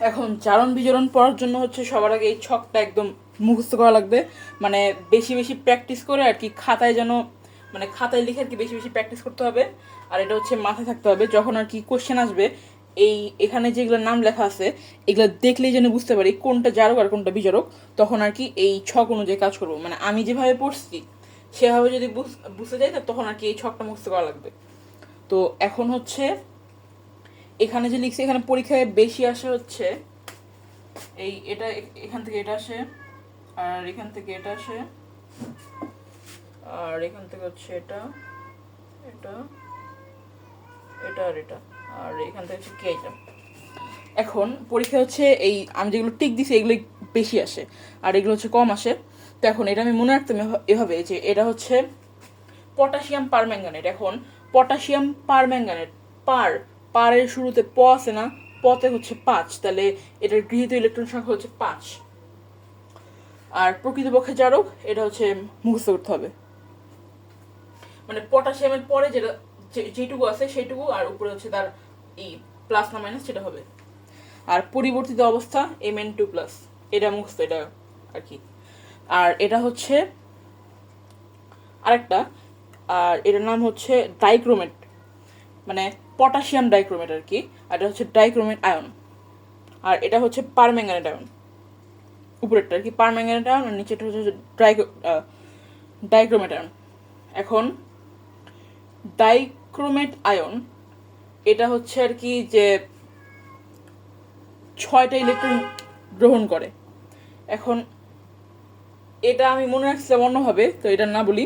এখন চারণ বিচরণ পড়ার জন্য হচ্ছে সবার আগে এই ছকটা একদম মুখস্থ করা লাগবে। মানে বেশি বেশি প্র্যাকটিস করে আর কি খাতায় যেন মানে খাতায় লিখে আর কি বেশি বেশি প্র্যাকটিস করতে হবে। আর এটা হচ্ছে মাথায় থাকতে হবে, যখন আর কি কোশ্চেন আসবে, এই এখানে যেগুলো নাম লেখা আছে, এগুলো দেখলেই যেন বুঝতে পারি কোনটা জারক আর কোনটা বিজারক, তখন আর কি এই ছক অনুযায়ী কাজ করব। মানে আমি যেভাবে পড়ছি, সেভাবে যদি বুঝ- বুঝতে যাই তখন আর কি এই ছকটা মুখস্থ করা লাগবে। তো এখন হচ্ছে এখানে যে লিখছে, এখানে পরীক্ষায় বেশি আসে হচ্ছে, এই এটা এখান থেকে এটা আসে, আর এখান থেকে এটা আসে, আর এখান থেকে হচ্ছে এটা এটা এটা আর এটা, আর এখান থেকে হচ্ছে কে এটা। এখন পরীক্ষা হচ্ছে এই, আমি যেগুলো টিক দিছি এগুলো বেশি আসে, আর এগুলো হচ্ছে কম আসে। তো এখন এটা আমি মনে রাখতাম এভাবে যে এটা হচ্ছে পটাশিয়াম পারম্যাঙ্গানেট এখন পটাশিয়াম পারম্যাঙ্গানেট পার পারের শুরুতে প আছে না পতে হচ্ছে পাঁচ। তাহলে এটার গৃহীত ইলেকট্রন সংখ্যা হচ্ছে পাঁচ। আর প্রকৃতপক্ষে জারক এটা হচ্ছে মুখস্থ করতে হবে। মানে পটাশিয়ামের পরে যেটা যেটুকু আছে সেইটুকু আর উপরে হচ্ছে তার এই প্লাস না মাইনাস সেটা হবে। আর পরিবর্তিত অবস্থা এম এন টু প্লাস এটা মুখস্থ, এটা আর কি। আর এটা হচ্ছে আরেকটা, আর এটার নাম হচ্ছে ডাইক্রোমেট মানে পটাশিয়াম ডাইক্রোমেট আর কি, আর এটা হচ্ছে ডাইক্রোমেট আয়ন। আর এটা হচ্ছে পারম্যাঙ্গানেট আয়ন। উপরেরটা আর কি, পারম্যাঙ্গানেট আয়ন, আর নিচেটা হচ্ছে ডাই ডাইক্রোমেট আয়ন। এখন, ডাইক্রোমেট আয়ন, এটা হচ্ছে আর কি যে ছয়টা ইলেকট্রন গ্রহণ করে। এখন, এটা আমি মনে রাখছিলাম অন্যভাবে, তো এটা না বলি।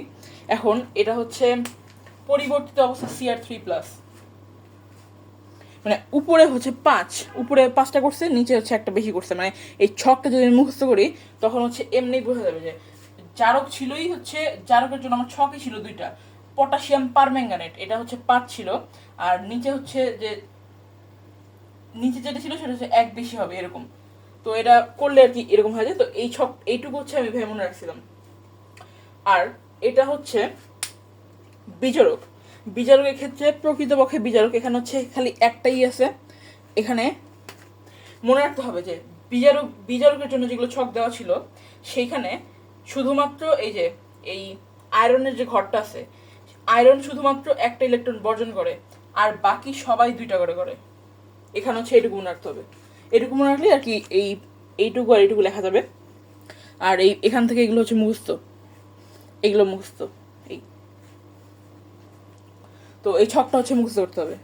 এখন, এটা হচ্ছে পরিবর্তিত অবস্থা সিআর থ্রি প্লাস মানে উপরে হচ্ছে পাঁচ, উপরে পাঁচটা করছে, নিচে হচ্ছে একটা বেশি করছে। মানে এই ছকটা যদি মুখস্থ করি, তখন হচ্ছে এমনি বোঝা যাবে যে জারক ছিলই হচ্ছে, জারকের জন্য আমার ছকই ছিল দুইটা। পটাশিয়াম পারম্যাঙ্গানেট, এটা হচ্ছে পাঁচ ছিল। আর নিচে হচ্ছে যে, নিচে যেটা ছিল সেটা হচ্ছে এক বেশি হবে, এরকম। তো এটা করলে আর কি এরকম হয়ে যায়। তো এই ছক, এইটুকু হচ্ছে আমি ভেবে মনে রাখছিলাম। আর এটা হচ্ছে বিজারক বিজারকের ক্ষেত্রে প্রকৃতপক্ষে বিজারক এখানে হচ্ছে খালি একটাই আছে। এখানে মনে রাখতে হবে যে বিজারক বিজারকের জন্য যেগুলো ছক দেওয়া ছিল, সেইখানে শুধুমাত্র এই যে, এই আয়রনের যে ঘরটা আছে, আয়রন শুধুমাত্র একটা ইলেকট্রন বর্জন করে, আর বাকি সবাই দুইটা করে করে। এখানে হচ্ছে এটুকু মনে রাখতে হবে। এটুকু মনে রাখলে আর কি এই, এইটুকু আর এইটুকু লেখা যাবে। আর এই, এখান থেকে এগুলো হচ্ছে মুখস্থ। এগুলো মুখস্থ। তো এই ছকটা হচ্ছে মুখস্থ করতে হবে।